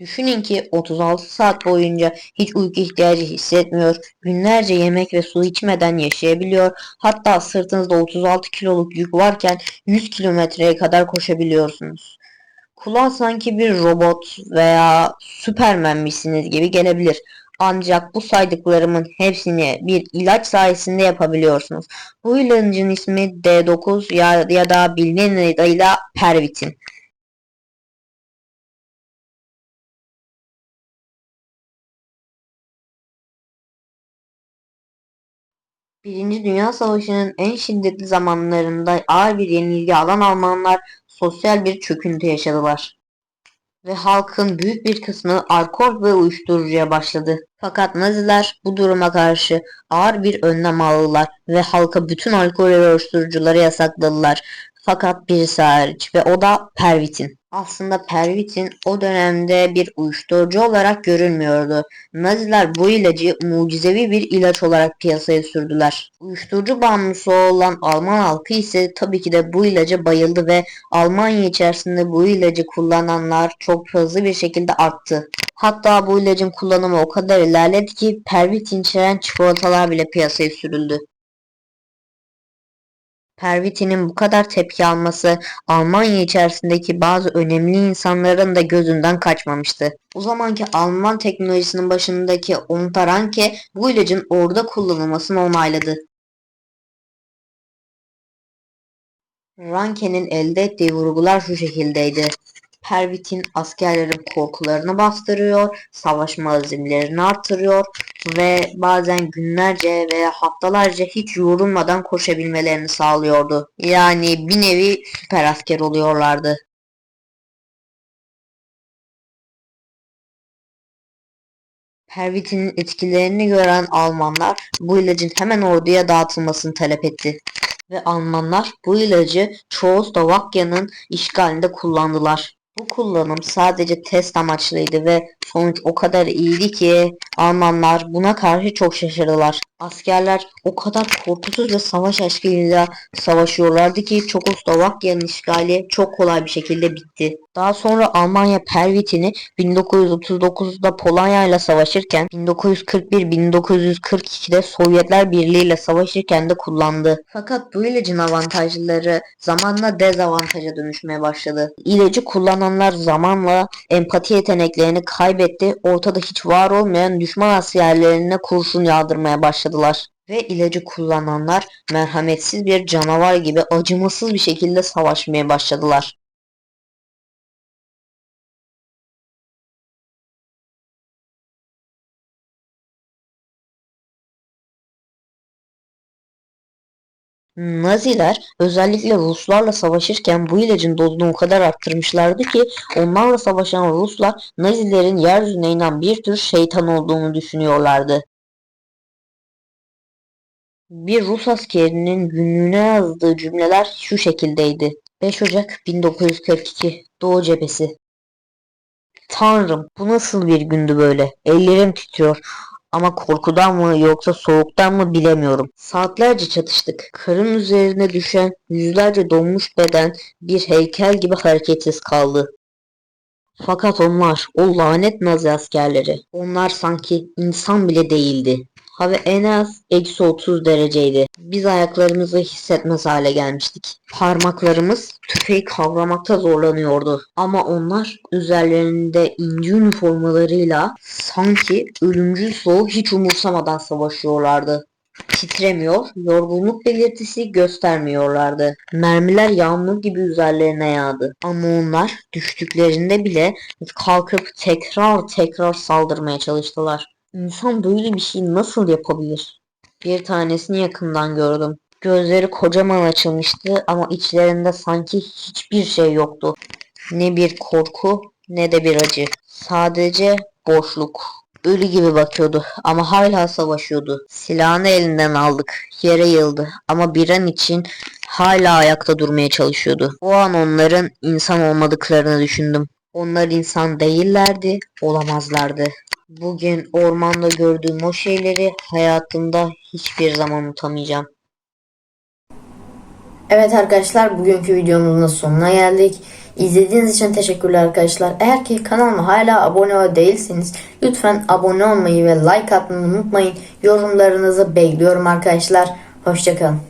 Düşünün ki 36 saat boyunca hiç uyku ihtiyacı hissetmiyor, günlerce yemek ve su içmeden yaşayabiliyor, hatta sırtınızda 36 kiloluk yük varken 100 kilometreye kadar koşabiliyorsunuz. Kulağa sanki bir robot veya Süpermenmişsiniz gibi gelebilir. Ancak bu saydıklarımın hepsini bir ilaç sayesinde yapabiliyorsunuz. Bu ilacın ismi D9 ya, ya da bilinen adıyla Pervitin. Birinci Dünya Savaşı'nın en şiddetli zamanlarında ağır bir yenilgi alan Almanlar sosyal bir çöküntü yaşadılar. Ve halkın büyük bir kısmı alkol ve uyuşturucuya başladı. Fakat Naziler bu duruma karşı ağır bir önlem aldılar ve halka bütün alkol ve uyuşturucuları yasakladılar. Fakat birisi hariç ve o da Pervitin. Aslında Pervitin o dönemde bir uyuşturucu olarak görülmüyordu. Naziler bu ilacı mucizevi bir ilaç olarak piyasaya sürdüler. Uyuşturucu bağımlısı olan Alman halkı ise tabii ki de bu ilaca bayıldı ve Almanya içerisinde bu ilacı kullananlar çok hızlı bir şekilde arttı. Hatta bu ilacın kullanımı o kadar ilerledi ki pervitin içeren çikolatalar bile piyasaya sürüldü. Pervitinin bu kadar tepki alması Almanya içerisindeki bazı önemli insanların da gözünden kaçmamıştı. O zamanki Alman teknolojisinin başındaki Ontaranke bu ilacın orada kullanılmasını onayladı. Ranke'nin elde ettiği vurgular şu şekildeydi. Pervitin askerlerin korkularını bastırıyor, savaşma azimlerini artırıyor ve bazen günlerce veya haftalarca hiç yorulmadan koşabilmelerini sağlıyordu. Yani bir nevi süper asker oluyorlardı. Pervitin'in etkilerini gören Almanlar bu ilacın hemen orduya dağıtılmasını talep etti. Ve Almanlar bu ilacı Çekoslovakya'nın işgalinde kullandılar. Bu kullanım sadece test amaçlıydı ve sonuç o kadar iyiydi ki Almanlar buna karşı çok şaşırdılar. Askerler o kadar korkusuz ve savaş aşkıyla savaşıyorlardı ki Çekoslovakya'nın işgali çok kolay bir şekilde bitti. Daha sonra Almanya Pervitin'i 1939'da Polonya ile savaşırken 1941-1942'de Sovyetler Birliği ile savaşırken de kullandı. Fakat bu ilacın avantajları zamanla dezavantaja dönüşmeye başladı. İlacı kullananlar zamanla empati yeteneklerini kaybetti, ortada hiç var olmayan düşman askerlerine kurşun yağdırmaya başladılar. Ve ilacı kullananlar merhametsiz bir canavar gibi acımasız bir şekilde savaşmaya başladılar. Naziler özellikle Ruslarla savaşırken bu ilacın dozunu o kadar arttırmışlardı ki onlarla savaşan Ruslar Nazilerin yeryüzüne inen bir tür şeytan olduğunu düşünüyorlardı. Bir Rus askerinin günlüğüne yazdığı cümleler şu şekildeydi. 5 Ocak 1942 Doğu Cephesi Tanrım bu nasıl bir gündü böyle? Ellerim titriyor. Ama korkudan mı yoksa soğuktan mı bilemiyorum. Saatlerce çatıştık. Karın üzerine düşen yüzlerce donmuş beden bir heykel gibi hareketsiz kaldı. Fakat onlar, o lanet Nazi askerleri, onlar sanki insan bile değildi. Hava en az eksi 30 dereceydi. Biz ayaklarımızı hissetmez hale gelmiştik. Parmaklarımız tüfeği kavramakta zorlanıyordu. Ama onlar üzerlerinde ince üniformalarıyla sanki ölümcül soğuğu hiç umursamadan savaşıyorlardı. Titremiyor, yorgunluk belirtisi göstermiyorlardı. Mermiler yağmur gibi üzerlerine yağdı. Ama onlar düştüklerinde bile kalkıp tekrar tekrar saldırmaya çalıştılar. İnsan böyle bir şey nasıl yapabilir? Bir tanesini yakından gördüm. Gözleri kocaman açılmıştı ama içlerinde sanki hiçbir şey yoktu. Ne bir korku ne de bir acı. Sadece boşluk. Ölü gibi bakıyordu ama hala savaşıyordu. Silahını elinden aldık. Yere yıldı ama bir an için hala ayakta durmaya çalışıyordu. O an onların insan olmadıklarını düşündüm. Onlar insan değillerdi, olamazlardı. Bugün ormanda gördüğüm o şeyleri hayatımda hiçbir zaman unutamayacağım. Evet arkadaşlar bugünkü videomuzun da sonuna geldik. İzlediğiniz için teşekkürler arkadaşlar. Eğer ki kanalıma hala abone değilseniz lütfen abone olmayı ve like atmayı unutmayın. Yorumlarınızı bekliyorum arkadaşlar. Hoşçakalın.